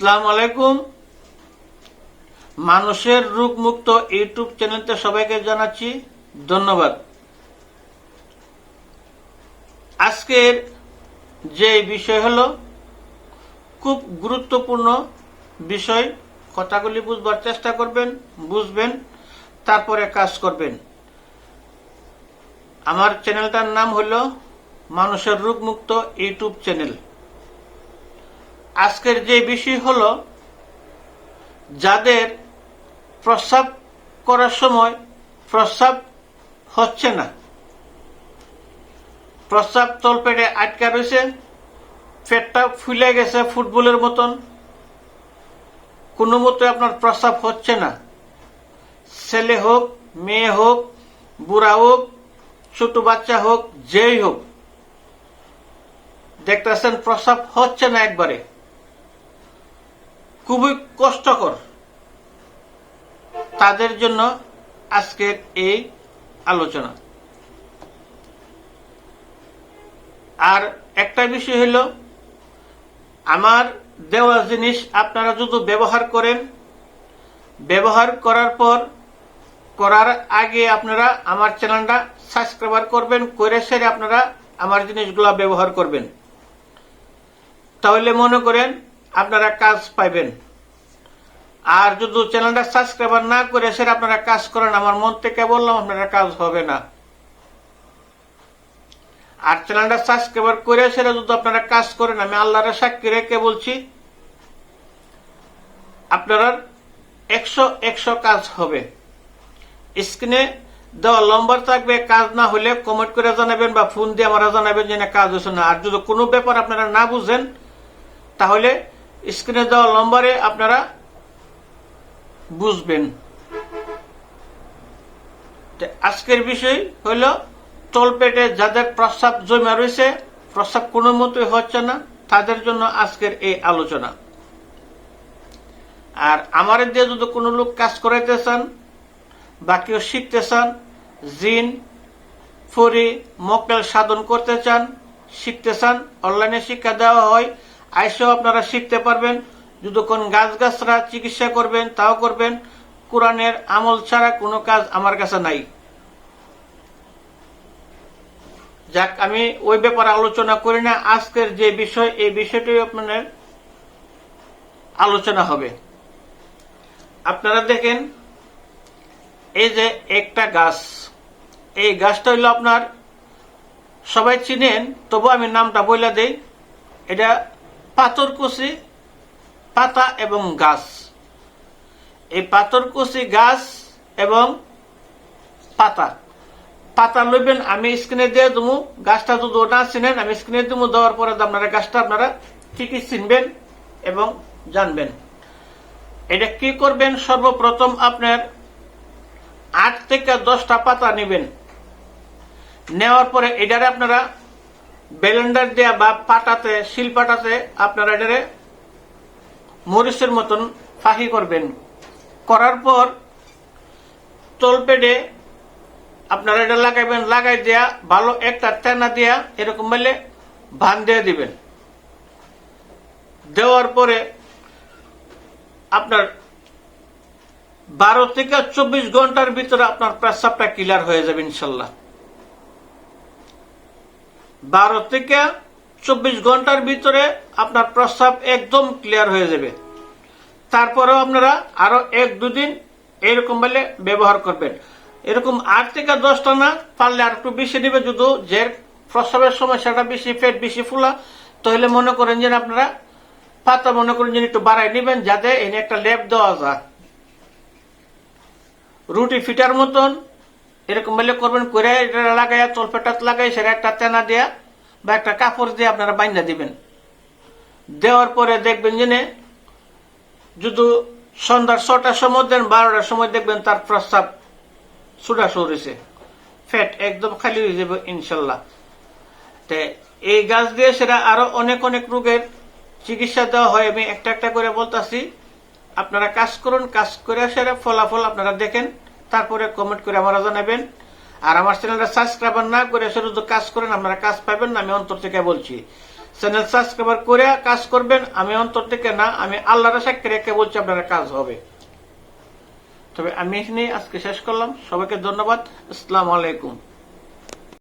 আসসালামু আলাইকুম। মানুষের রোগ মুক্ত ইউটিউব চ্যানেলতে সবাইকে জানাচ্ছি ধন্যবাদ। আজকের যে বিষয় হলো, খুব গুরুত্বপূর্ণ বিষয়, কথাগুলি বুঝবার চেষ্টা করবেন, বুঝবেন, তারপরে কাজ করবেন। আমার চ্যানেলটার নাম হলো মানুষের রোগ মুক্ত ইউটিউব চ্যানেল। আজকের যে বিষয় হলো, যাদের প্রস্রাব করার সময় প্রস্রাব হচ্ছে না। প্রস্রাব তলপেটে আটকা রয়েছে, পেটটা ফুলে গেছে ফুটবলের মতন, কোনো মতো আপনার প্রস্রাব হচ্ছে না। ছেলে হোক, মেয়ে হোক, বুড়া হোক, ছোট বাচ্চা হোক, যেই হোক, দেখতেছেন প্রস্রাব হচ্ছে না একবারে। খুবই কষ্টকর। তাদের জন্য আজকের এই আলোচনা। আর একটা বিষয় হলো, আমার দেওয়া জিনিস আপনারা যদি ব্যবহার করেন, ব্যবহার করার পর, করার আগে আপনারা আমার চ্যানেলটা সাবস্ক্রাইবার করবেন, করে সেরে আপনারা আমার জিনিসগুলো ব্যবহার করবেন। তাহলে মনে করেন আপনারা কাজ পাইবেন। আর যদি চ্যানেলটা সাবস্ক্রাইবার না করে সেটা আপনারা কাজ করেন। আমার মন থেকে বললাম, আপনারা কাজ হবে না। আর চ্যানেলটা সাবস্ক্রাইবার করে সেটা যদি আপনারা কাজ করেন, আমি আল্লাহর সাক্ষী রেখে বলছি, আপনার একশো একশো কাজ হবে। স্ক্রিনে দেওয়া নম্বর থাকবে, কাজ না হলে কমেন্ট করে জানাবেন বা ফোন দিয়ে আমরা জানাবেন যে কাজ হচ্ছে না। আর যদি কোনো ব্যাপার আপনারা না বুঝেন, তাহলে স্ক্রিনে দেওয়া নম্বরে আপনারা বুঝবেন। আজকের বিষয় হইল, তলপেটে যাদের প্রস্রাব জমা রয়েছে, প্রস্রাব কোনো মতোই হচ্ছে না, তাদের জন্য আজকের এই আলোচনা। আর আমার দিয়ে যদি কোনো লোক কাজ করাইতে চান, বা কেউ শিখতে চান, জিন, ফরি, মক্কেল সাধন করতে চান, শিখতে চান, অনলাইনে শিক্ষা দেওয়া হয় আইসেও আপনারা শিখতে পারবেন। যদি কোন গাছ গাছরা চিকিৎসা করবেন, তাও করবেন। কোরআনের আমল ছাড়া কোনো কাজ আমার কাছে নাই। যাক, আমি ওই ব্যাপারে আলোচনা করি না। আজকের যে বিষয়, এই বিষয়টি আপনাদের আলোচনা হবে। আপনারা দেখেন, এই যে একটা গাছ, এই গাছটা হইল আপনার, সবাই চিনেন তবু আমি নামটা বইলা দেই। এটা পাথরকুচি পাতা এবং গাছ। এই পাথরকুচি গাছ এবং পাতা। পাতা লইবেন, আমি স্ক্রিনে দিয়ে দেবো গাছটা যদি ওটা চিনেন, আমি স্ক্রিনে দেবো দেওয়ার পরে আপনারা গাছটা আপনারা ঠিকই চিনবেন এবং জানবেন। এটা কি করবেন? সর্বপ্রথম আপনার আট থেকে দশটা পাতা নেবেন। নেওয়ার পরে এটারে আপনারা ব্লেন্ডার দেয়া বা পাটাতে, শিল পাটাতে আপনারা এটারে মরিচের মতন ফাঁকি করবেন। করার পর তলপেটে আপনারা এটা লাগাইবেন, লাগাই দেয়া, ভালো একটা তেনা দেয়া, এরকম বলে ভান দিয়ে দিবেন। দেওয়ার পরে আপনার বারো থেকে চব্বিশ ঘণ্টার ভিতরে আপনার প্রস্রাবটা ক্লিয়ার হয়ে যাবে ইনশাল্লাহ। বারো থেকে চব্বিশ ঘণ্টার ভিতরে আপনার প্রস্রাব একদম ক্লিয়ার হয়ে যাবে। তারপরেও আপনারা আরও এক দুদিন এরকম বলে ব্যবহার করবেন। এরকম আট থেকে দশটা না, পারলে আর একটু বেশি নেবে, যদি যে প্রস্রাবের সমস্যাটা বেশি, পেট বেশি ফুলা, তাহলে মনে করেন যে আপনারা পাতা মনে করেন যে একটু বাড়াই নেবেন, যাতে এনে একটা লেপ দেওয়া যায়। রুটি ফিটার মতন এরকম বলে করবেন করে এটা লাগাইয়া তলপেটাত লাগাই, সেটা একটা তেনা দেয়া বা একটা কাপড় দিয়ে আপনারা বাইন্দা দিবেন। দেওয়ার পরে দেখবেন যে যদি সন্ধ্যার ছটার সময় দেন, বারোটার সময় দেখবেন তার প্রস্তাব সুডা সরেছে ফ্যাট একদম খালি হয়ে যাবে ইনশাল্লাহ। তে এই গাছ দিয়ে সেটা আরও অনেক অনেক রোগের চিকিৎসা দেওয়া হয়। আমি একটা একটা করে বলতাছি, আপনারা কাজ করুন, কাজ করে সেটা ফলাফল আপনারা দেখেন। তারপরে কমেন্ট করে আমরা জানাবেন। আর আমার চ্যানেলটা সাবস্ক্রাইবার না করে শুধু কাজ করেন, আপনারা কাজ পাবেন না, আমি অন্তর থেকে বলছি। চ্যানেল সাবস্ক্রাইবার করে কাজ করবেন, আমি অন্তর থেকে না, আমি আল্লাহর সাক্ষী রেখে বলছি আপনারা কাজ হবে। তবে আমি এখানে আজকে শেষ করলাম। সবাইকে ধন্যবাদ। আসসালাম আলাইকুম।